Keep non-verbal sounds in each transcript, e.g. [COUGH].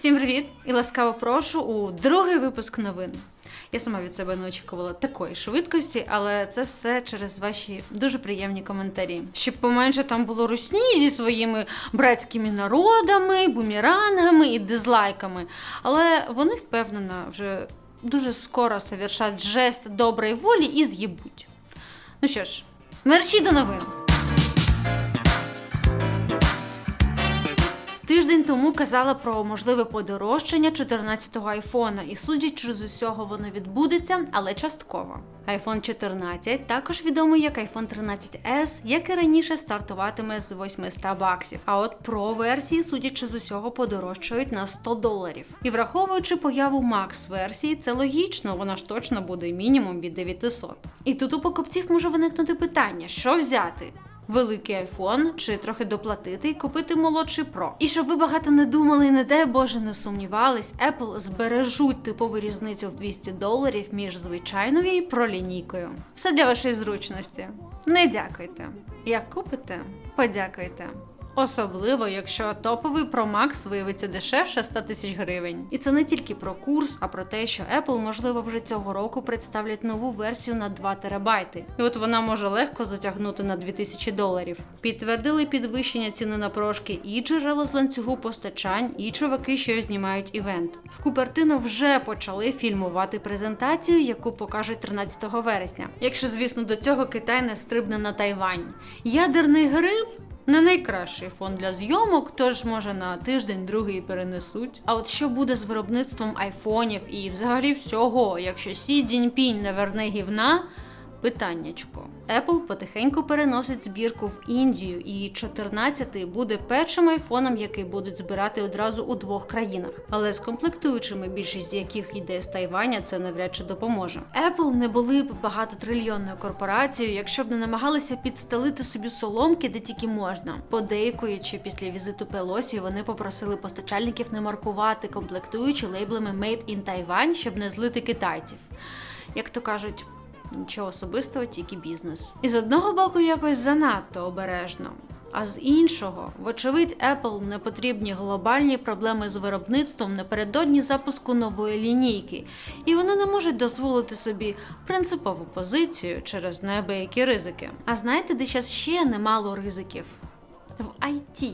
Всім привіт і ласкаво прошу у другий випуск новин. Я сама від себе не очікувала такої швидкості, але це все через ваші дуже приємні коментарі. Щоб поменше там було русні зі своїми братськими народами, бумерангами і дизлайками. Але вони впевнена вже дуже скоро совершать жест доброї волі і з'їбуть. Ну що ж, мерші до новин. Тиждень тому казала про можливе подорожчання 14-го айфона, і судячи з усього, воно відбудеться, але частково. iPhone 14, також відомий як iPhone 13s, як і раніше стартуватиме з 800 баксів. А от Pro версії, судячи з усього, подорожчають на 100 доларів. І враховуючи появу Max версії, це логічно, вона ж точно буде мінімум від 900. І тут у покупців може виникнути питання: що взяти? Великий айфон чи трохи доплатити і купити молодший Pro. І щоб ви багато не думали і не дай Боже не сумнівались, Apple збережуть типову різницю в 200 доларів між звичайною і пролінійкою. Все для вашої зручності. Не дякуйте. Як купите, подякуйте. Особливо, якщо топовий Pro Max виявиться дешевше 100 тисяч гривень. І це не тільки про курс, а про те, що Apple, можливо, вже цього року представлять нову версію на 2 терабайти. І от вона може легко затягнути на 2000 доларів. Підтвердили підвищення ціни на прошки і джерела з ланцюгу постачань, і чуваки, що знімають івент. В Купертино вже почали фільмувати презентацію, яку покажуть 13 вересня. Якщо, звісно, до цього Китай не стрибне на Тайвань. Ядерний гриб не найкращий фон для зйомок, тож може на тиждень другий перенесуть. А от що буде з виробництвом айфонів і взагалі всього, якщо Сі Дзіньпінь не верне гівна? Питаннячко. Apple потихеньку переносить збірку в Індію, і 14-й буде першим айфоном, який будуть збирати одразу у двох країнах. Але з комплектуючими, більшість з яких йде з Тайваня, це навряд чи допоможе. Apple не були б багатотрильйонною корпорацією, якщо б не намагалися підстелити собі соломки, де тільки можна. Подейкуючи після візиту Пелосі, вони попросили постачальників не маркувати комплектуючі лейблами Made in Taiwan, щоб не злити китайців. Як то кажуть. Нічого особистого, тільки бізнес. І з одного боку, якось занадто обережно. А з іншого, вочевидь, Apple не потрібні глобальні проблеми з виробництвом напередодні запуску нової лінійки, і вони не можуть дозволити собі принципову позицію через неабиякі ризики. А знаєте, де зараз ще немало ризиків? В IT.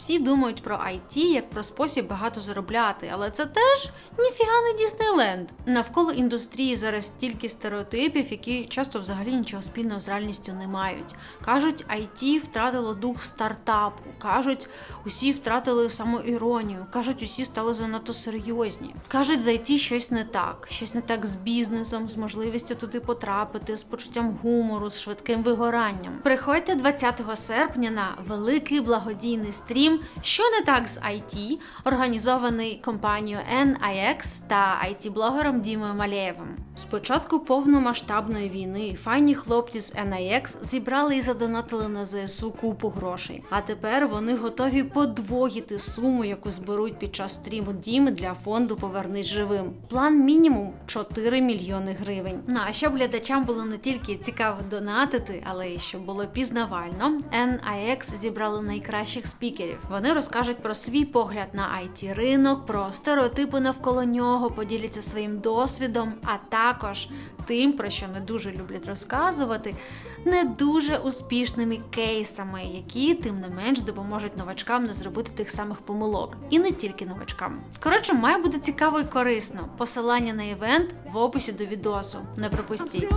Всі думають про IT як про спосіб багато заробляти, але це теж ніфіга не Діснейленд. Навколо індустрії зараз стільки стереотипів, які часто взагалі нічого спільного з реальністю не мають. Кажуть, IT втратило дух стартапу, кажуть, усі втратили самоіронію, кажуть, усі стали занадто серйозні. Кажуть, з IT щось не так, щось не так з бізнесом, з можливістю туди потрапити, з почуттям гумору, з швидким вигоранням. Приходьте 20 серпня на великий благодійний стрім. Що не так з IT, організований компанією NIX та IT-блогером Дімою Малєєвим. Спочатку повномасштабної війни файні хлопці з NIX зібрали і задонатили на ЗСУ купу грошей. А тепер вони готові подвоїти суму, яку зберуть під час стріму Діми для фонду Повернись живим. План мінімум 4 мільйони гривень. Ну а щоб глядачам було не тільки цікаво донатити, але й щоб було пізнавально, NIX зібрали найкращих спікерів. Вони розкажуть про свій погляд на it ринок, про стереотипи навколо нього, поділяться своїм досвідом, а також тим, про що не дуже люблять розказувати, не дуже успішними кейсами, які тим не менш допоможуть новачкам не зробити тих самих помилок, і не тільки новачкам. Коротше, має бути цікаво і корисно. Посилання на івент в описі до відосу. Не пропустіть.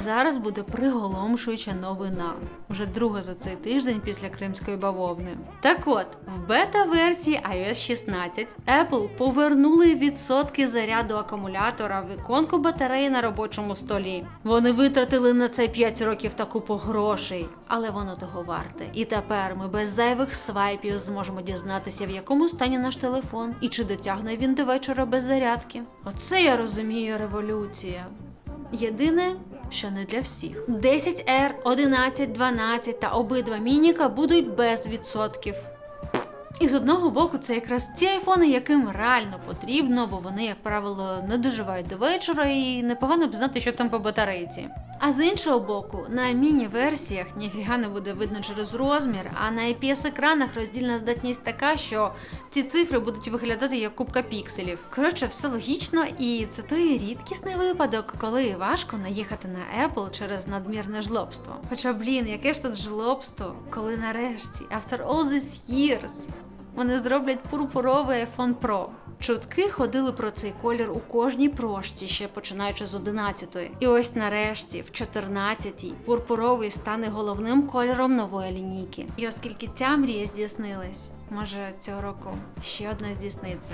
Зараз буде приголомшуюча новина. Вже друга за цей тиждень після кримської бавовни. Так от, в бета-версії iOS 16 Apple повернули відсотки заряду акумулятора в іконку батареї на робочому столі. Вони витратили на це 5 років та купу грошей, але воно того варте. І тепер ми без зайвих свайпів зможемо дізнатися, в якому стані наш телефон і чи дотягне він до вечора без зарядки. Оце я розумію революція. Єдине, що не для всіх. 10R, 11, 12 та обидва мініка будуть без відсотків. І з одного боку, це якраз ті айфони, яким реально потрібно, бо вони, як правило, не доживають до вечора і непогано б знати, що там по батарейці. А з іншого боку, на міні-версіях ніфіга не буде видно через розмір, а на IPS-екранах роздільна здатність така, що ці цифри будуть виглядати як кубка пікселів. Коротше, все логічно, і це той рідкісний випадок, коли важко наїхати на Apple через надмірне жлобство. Хоча, блін, яке ж тут жлобство, коли нарешті, after all these years, вони зроблять пурпуровий iPhone Pro. Чутки ходили про цей колір у кожній прошці, ще починаючи з 11-ї. І ось нарешті, в 14-й, пурпуровий стане головним кольором нової лінійки. І оскільки ця мрія здійснилась, може цього року ще одна здійсниться.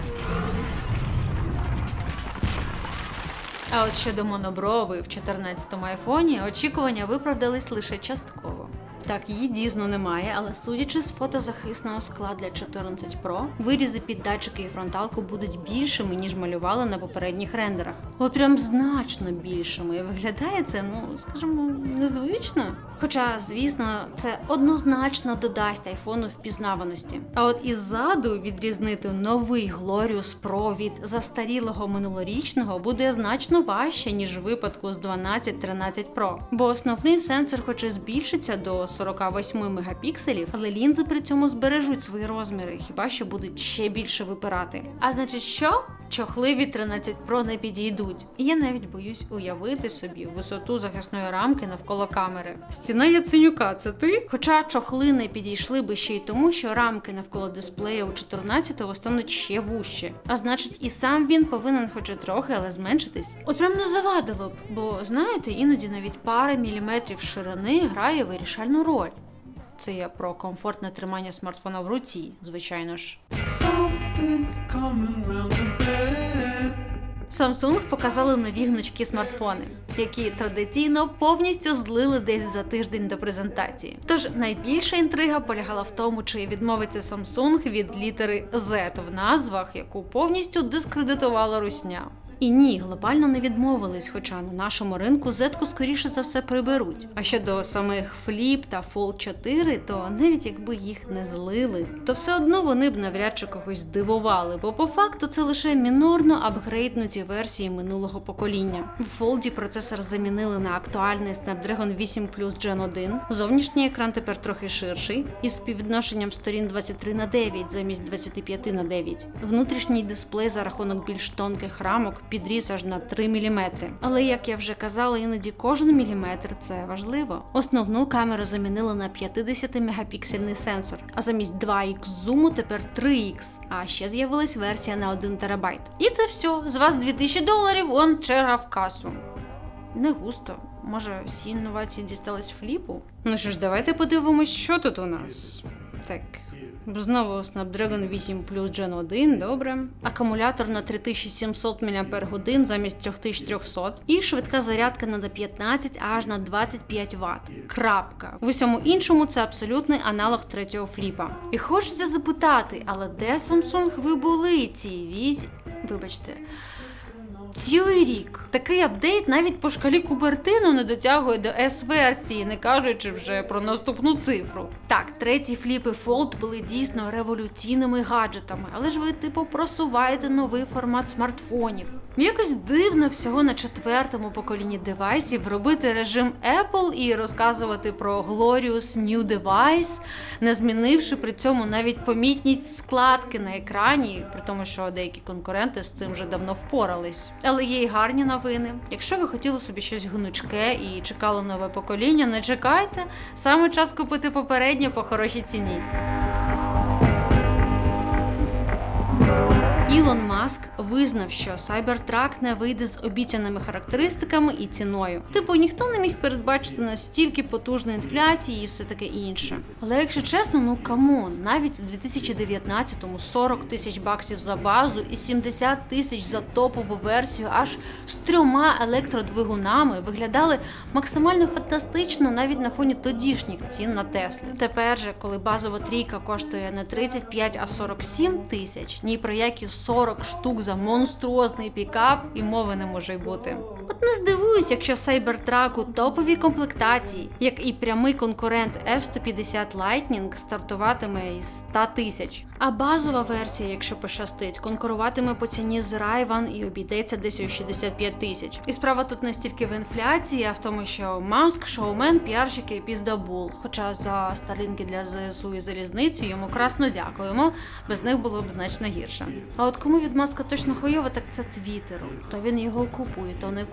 А от щодо моноброви в 14-му айфоні очікування виправдались лише частково. Так, її дійсно немає, але судячи з фотозахисного скла для 14 Pro, вирізи під датчики і фронталку будуть більшими, ніж малювали на попередніх рендерах. От прям значно більшими. Виглядає це, ну скажімо, незвично. Хоча, звісно, це однозначно додасть айфону впізнаваності. А от іззаду відрізнити новий Glorious Pro від застарілого минулорічного буде значно важче, ніж в випадку з 12-13 Pro. Бо основний сенсор, хоч і збільшиться до 48 мегапікселів, але лінзи при цьому збережуть свої розміри, хіба що будуть ще більше випирати. А значить, що? Чохли від 13 Pro не підійдуть. І я навіть боюсь уявити собі висоту захисної рамки навколо камери. Стіна Яценюка, це ти? Хоча чохли не підійшли би ще й тому, що рамки навколо дисплея у 14-го стануть ще вужче. А значить, і сам він повинен хоч і трохи, але зменшитись. От прям не завадило б, бо знаєте, іноді навіть пара міліметрів ширини грає вирішальну роль. Це я про комфортне тримання смартфона в руці, звичайно ж. Samsung показали нові гнучкі смартфони, які традиційно повністю злили десь за тиждень до презентації. Тож найбільша інтрига полягала в тому, чи відмовиться Samsung від літери Z в назвах, яку повністю дискредитувала русня. І ні, глобально не відмовились, хоча на нашому ринку зетку скоріше за все приберуть. А щодо самих Flip та Fold 4, то навіть якби їх не злили, то все одно вони б навряд чи когось здивували, бо по факту це лише мінорно апгрейднуті версії минулого покоління. В Fold процесор замінили на актуальний Snapdragon 8 Plus Gen 1. Зовнішній екран тепер трохи ширший, із співвідношенням сторін 23 на 9 замість 25 на 9. Внутрішній дисплей за рахунок більш тонких рамок підріс аж на 3 мм. Але як я вже казала, іноді кожен міліметр це важливо. Основну камеру замінили на 50 мегапіксельний сенсор, а замість 2х зуму тепер 3х, а ще з'явилась версія на 1 терабайт. І це все. З вас 2000 доларів, он черга в касу. Не густо. Може, всі інновації дістались фліпу? Ну що ж, давайте подивимось, що тут у нас. Так. Знову Snapdragon 8 Plus Gen 1, добре. Акумулятор на 3700 мАч замість 3300. І швидка зарядка на 15 аж на 25 Вт. Крапка. В усьому іншому це абсолютний аналог третього фліпа. І хочеться запитати, але де Samsung ви були ці візі? Вибачте. Цілий рік такий апдейт навіть по шкалі Кубертину не дотягує до S-версії, не кажучи вже про наступну цифру. Так, треті фліпи Fold були дійсно революційними гаджетами, але ж ви, типу, просуваєте новий формат смартфонів. Якось дивно всього на четвертому поколінні девайсів робити режим Apple і розказувати про Glorious New Device, не змінивши при цьому навіть помітність складки на екрані, при тому, що деякі конкуренти з цим вже давно впорались. Але є й гарні новини. Якщо ви хотіли собі щось гнучке і чекали нове покоління, не чекайте. Саме час купити попереднє по хорошій ціні. Ілон Маск визнав, що Cybertruck не вийде з обіцяними характеристиками і ціною. Типу, ніхто не міг передбачити настільки потужної інфляції і все таке інше. Але якщо чесно, ну камон, навіть у 2019-му 40 тисяч баксів за базу і 70 тисяч за топову версію, аж з трьома електродвигунами виглядали максимально фантастично навіть на фоні тодішніх цін на Тесли. Тепер же, коли базова трійка коштує не 35, а 47 тисяч, ні про які 40 штук за монструозний пікап і мови не може бути. От не здивуюсь, якщо Cybertruck у топовій комплектації, як і прямий конкурент F-150 Lightning, стартуватиме із 100 тисяч. А базова версія, якщо пощастить, конкуруватиме по ціні з Rayvan і обійдеться десь у 65 тисяч. І справа тут не стільки в інфляції, а в тому, що Маск, шоумен, піарщики і піздабул. Хоча за старлінки для ЗСУ і залізниці йому красно дякуємо, без них було б значно гірше. А от кому від Маска точно хуйово, так це Твіттеру. То він його купує, то не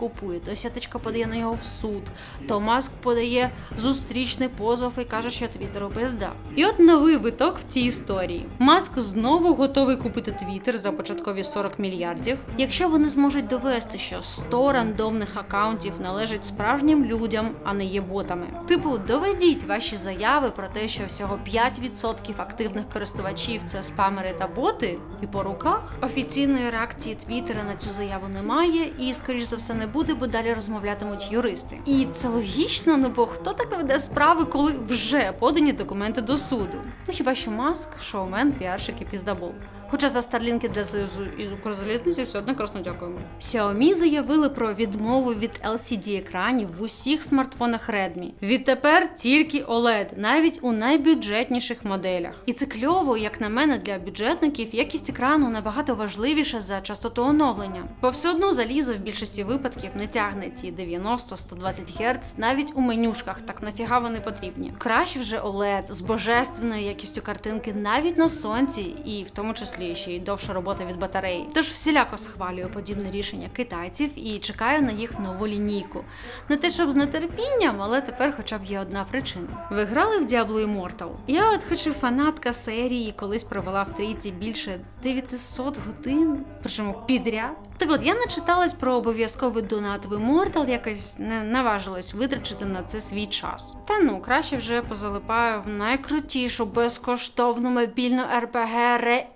то сяточка подає на його в суд, то Маск подає зустрічний позов і каже, що Твіттеру пизда. І от новий виток в цій історії. Маск знову готовий купити Твіттер за початкові 40 мільярдів. Якщо вони зможуть довести, що 100 рандомних акаунтів належать справжнім людям, а не є ботами. Типу, доведіть ваші заяви про те, що всього 5% активних користувачів це спамери та боти, і по руках офіційної реакції Твіттера на цю заяву немає, і скоріш за все не буде, бо далі розмовлятимуть юристи. І це логічно, ну бо хто так веде справи, коли вже подані документи до суду? Ну хіба що маск, шоумен, піарщик і піздабол. Хоча за старлінки для ЗСУ і Укрзалізниці все одно красно дякуємо. Xiaomi заявили про відмову від LCD екранів в усіх смартфонах Redmi. Відтепер тільки OLED, навіть у найбюджетніших моделях. І це кльово, як на мене, для бюджетників якість екрану набагато важливіша за частоту оновлення. Бо все одно залізо в більшості випадків не тягне ці 90-120 Гц навіть у менюшках, так нафіга вони потрібні. Краще вже OLED з божественною якістю картинки навіть на сонці, і в тому числі ще й довша робота від батареї. Тож всіляко схвалюю подібне рішення китайців і чекаю на їх нову лінійку. Не те, щоб з нетерпінням, але тепер хоча б є одна причина. Ви грали в Diablo Immortal? Я от хоч і фанатка серії, колись провела в трійці більше 900 годин, причому підряд. Так от я начиталась про обов'язковий донат в Immortal, якось не наважилась витрачити на це свій час. Та ну краще вже позалипаю в найкрутішу безкоштовну мобільну РПГ ре.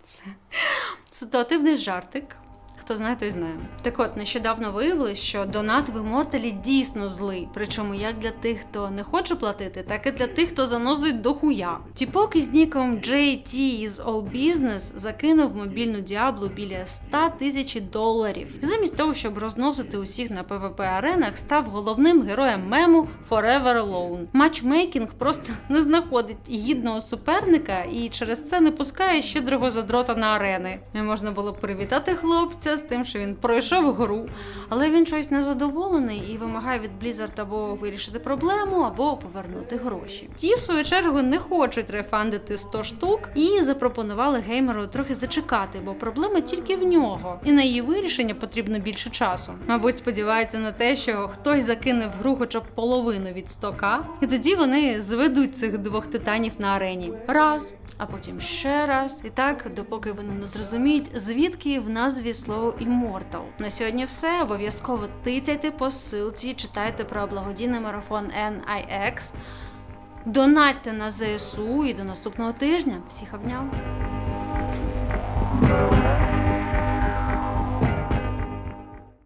Це ситуативний жартик. Хто знає, той знає. Так от нещодавно виявилось, що донат в Immortal дійсно злий. Причому як для тих, хто не хоче платити, так і для тих, хто занозують до хуя. Тіпок із ніком JT із All Business закинув мобільну діаблу біля 100 тисяч доларів. Замість того, щоб розносити усіх на PvP аренах, став головним героєм мему Forever Alone. Матчмейкінг просто [LAUGHS] не знаходить гідного суперника і через це не пускає щедрого задрота на арени. Не можна було привітати хлопця з тим, що він пройшов гру, але він щось незадоволений і вимагає від Blizzard або вирішити проблему, або повернути гроші. Ті, в свою чергу, не хочуть рефандити 100 штук і запропонували геймеру трохи зачекати, бо проблема тільки в нього, і на її вирішення потрібно більше часу. Мабуть, сподівається на те, що хтось закине в гру хоча б половину від 100к, і тоді вони зведуть цих двох титанів на арені. Раз, а потім ще раз, і так, допоки вони не зрозуміють, звідки в назві слово Immortal. На сьогодні все. Обов'язково тицяйте по ссылці, читайте про благодійний марафон NIX. Донатьте на ЗСУ і до наступного тижня. Всіх обняв.